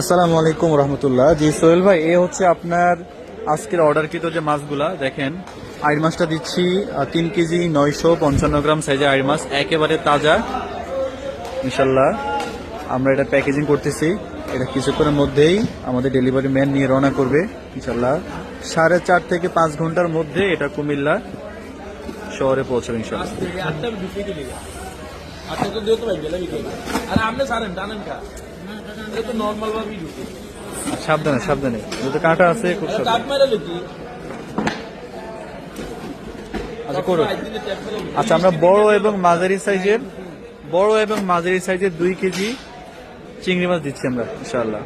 আসসালামু আলাইকুম রহমতুল্লাহ। জি, সোহেল ভাই, এ হচ্ছে আপনার আজকের অর্ডারকৃত যে মাছগুলা, দেখেন আইড় মাছটা দিচ্ছি তিন কেজি নয়শো পঞ্চান্ন গ্রাম সাইজে আইড় মাছ, একেবারে তাজা। ইনশাল্লাহ আমরা এটা প্যাকেজিং করতেছি। এটা কিছুক্ষণের মধ্যেই আমাদের ডেলিভারি ম্যান নিয়ে রওনা করবে ইনশাল্লাহ সাড়ে চার থেকে পাঁচ ঘণ্টার মধ্যে এটা কুমিল্লা শহরে পৌঁছবে ইনশাল্লাহ అతను దేవత వైద్యుల మీకు అరే అమ్మే సార్ అంటానంట এটা নর্মাল ভাবেই ঢুকি সাবধানে সাবধানে। যদি কাঁটা আছে খুব কাট মারা লুকি আচ্ছা করুন। আচ্ছা আমরা বড় এবং মাঝারি সাইজের বড় এবং মাঝারি সাইজের দুই কেজি চিংড়ি মাছ দিচ্ছি আমরা ইনশাআল্লাহ।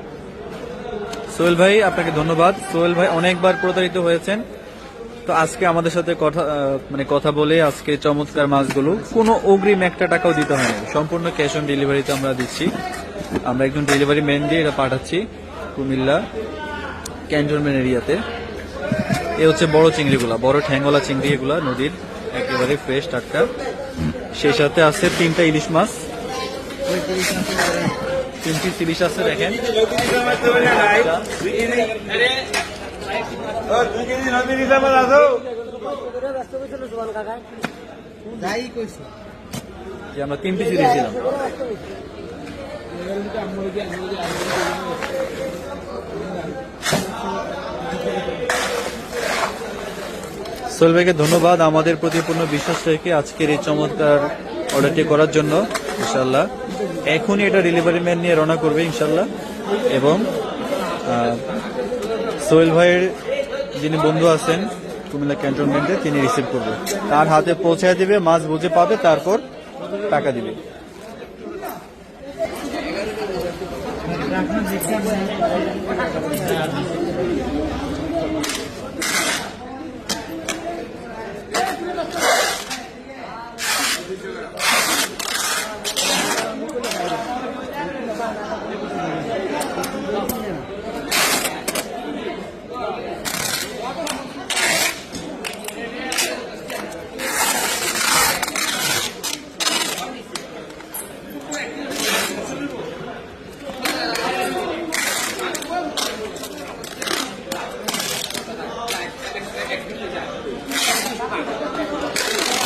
সোহেল ভাই আপনাকে ধন্যবাদ। সোহেল ভাই অনেকবার প্রতারিত হয়েছেন। তো আজকে আমাদের সাথে কথা মানে কথা বলে আজকে চমৎকার মাছগুলো। কোনো অগ্রিম একটা টাকাও দিতে হয়নি। সম্পূর্ণ ক্যাশ অন ডেলিভারিতে আমরা দিচ্ছি। আমরা একজন ডেলিভারি ম্যান দিয়ে এটা পাঠাচ্ছি কুমিল্লা ক্যান্টনমেন্ট এরিয়াতে। এ হচ্ছে বড় চিংড়িগুলা, বড় ঠ্যাঙ্গলা চিংড়ি এগুলা, নদীর একেবারে ফ্রেশ টাটকা। সেই সাথে আছে তিনটা ইলিশ মাছ। তিন পিস ইলিশ আছে দেখেন। আমরা তিন পিস ইলিশ দিলাম সোহেল ভাইকে ধন্যবাদ। আমাদের প্রতি পূর্ণ বিশ্বাস রেখে আজকের এই চমৎকার অর্ডারটি করার জন্য ইনশাল্লাহ এখনই এটা ডেলিভারি ম্যান নিয়ে রওনা করবে ইনশাল্লাহ এবং সোহেল ভাইয়ের যিনি বন্ধু আছেন কুমিল্লা ক্যান্টনমেন্টে তিনি রিসিভ করবে। তার হাতে পৌঁছায় দিবে, মাছ বুঝে পাবে, তারপর টাকা দিবে।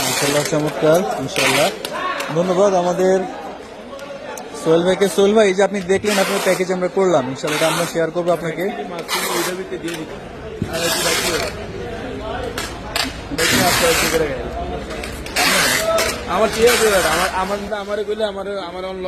ইনশাল্লাহ চমৎকার ইনশাল্লাহ ধন্যবাদ আমাদের সোহেল ভাইকে সোহেল ভাই যে আপনি দেখলেন আপনার প্যাকেজ আমরা করলাম ইনশাল্লাহ আমরা শেয়ার করব আপনাকে। আমার ঠিক আছে আমার আমার আমার কইলে আমার আমার অন্য